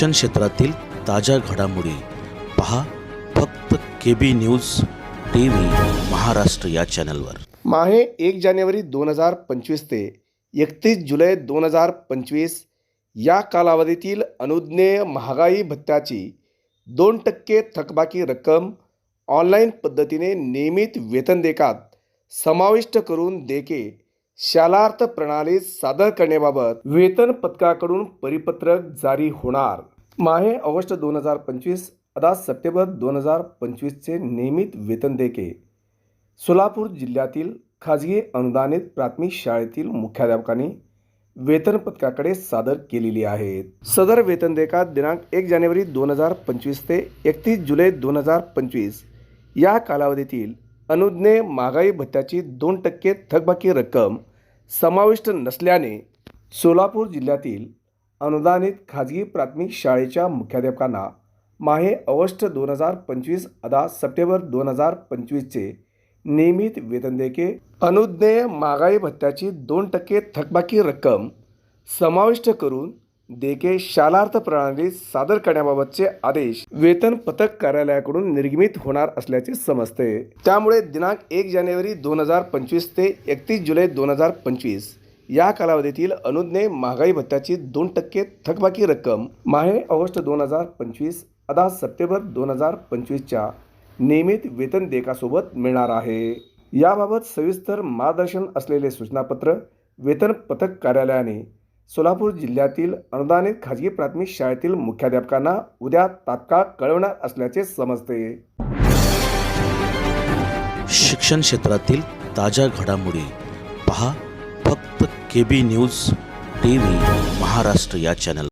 शिक्षण क्षेत्रातील ताज्या घडामोडी पहा फक्त K B news T V Maharashtra या चॅनलवर. माहे एक जानेवारी दोन हजार पंचवीस ते एकतीस जुलै दोन हजार पंचवीस या कालावधीतील अनुज्ञेय महागाई भत्त्याची दोन टक्के थकबाकी रक्कम ऑनलाईन पद्धतीने नियमित वेतन देकात समाविष्ट करून देके शालार्थ प्रणालीत सादर करण्याबाबत वेतन पथकाकडून परिपत्रक जारी होणार. माहे ऑगस्ट दोन हजार पंचवीस अदा सप्टेंबर दोन हजार पंचवीसचे नियमित वेतन देके. सोलापूर जिल्ह्यातील खाजगी अनुदानित प्राथमिक शाळेतील मुख्याध्यापकांनी वेतन पथकाकडे सादर केलेली आहेत. सदर वेतन देयकात दिनांक एक जानेवारी दोन हजार पंचवीस ते एकतीस जुलै दोन हजार पंचवीस. या कालावधीतील अनुज्ञे महागाई भत्त्याची दोन टक्के थकबाकी रक्कम समाविष्ट नसल्याने सोलापूर जिल्ह्यातील अनुदानित खाजगी प्राथमिक शाळेच्या मुख्याध्यापकांना माहे ऑगस्ट दोन हजार पंचवीस अदा सप्टेंबर दोन हजार पंचवीसचे नियमित वेतन देके अनुज्ञेय महागाई भत्त्याची दोन टक्के थकबाकी रक्कम समाविष्ट करून देके शालार्थ प्रणालीत सादर करण्याबाबतचे आदेश वेतन पथक कार्यालयाकडून निर्गमित होणार असल्याचे समजते. त्यामुळे दिनांक एक जानेवारी दोन हजार पंचवीस ते एकतीस जुलै दोन हजार पंचवीस या कालावधीतील अनुज्ञे महागाई भत्त्याची दोन टक्के थकबाकी रक्कम माहे ऑगस्ट दोन हजार पंचवीस अदा सप्टेंबर दोन हजार पंचवीसच्या नियमित वेतन देयकासोबत मिळणार आहे. याबाबत सविस्तर मार्गदर्शन असलेले सूचनापत्र वेतन पथक कार्यालयाने सोलापूर जिल्ह्यातील अनुदानित खाजगी प्राथमिक शाळेतील मुख्याध्यापकांना उद्या तात्काळ कळवणार असल्याचे समजते. शिक्षण क्षेत्रातील ताज्या घडामोडी पहा फक्त K B news T V Maharashtra या चॅनल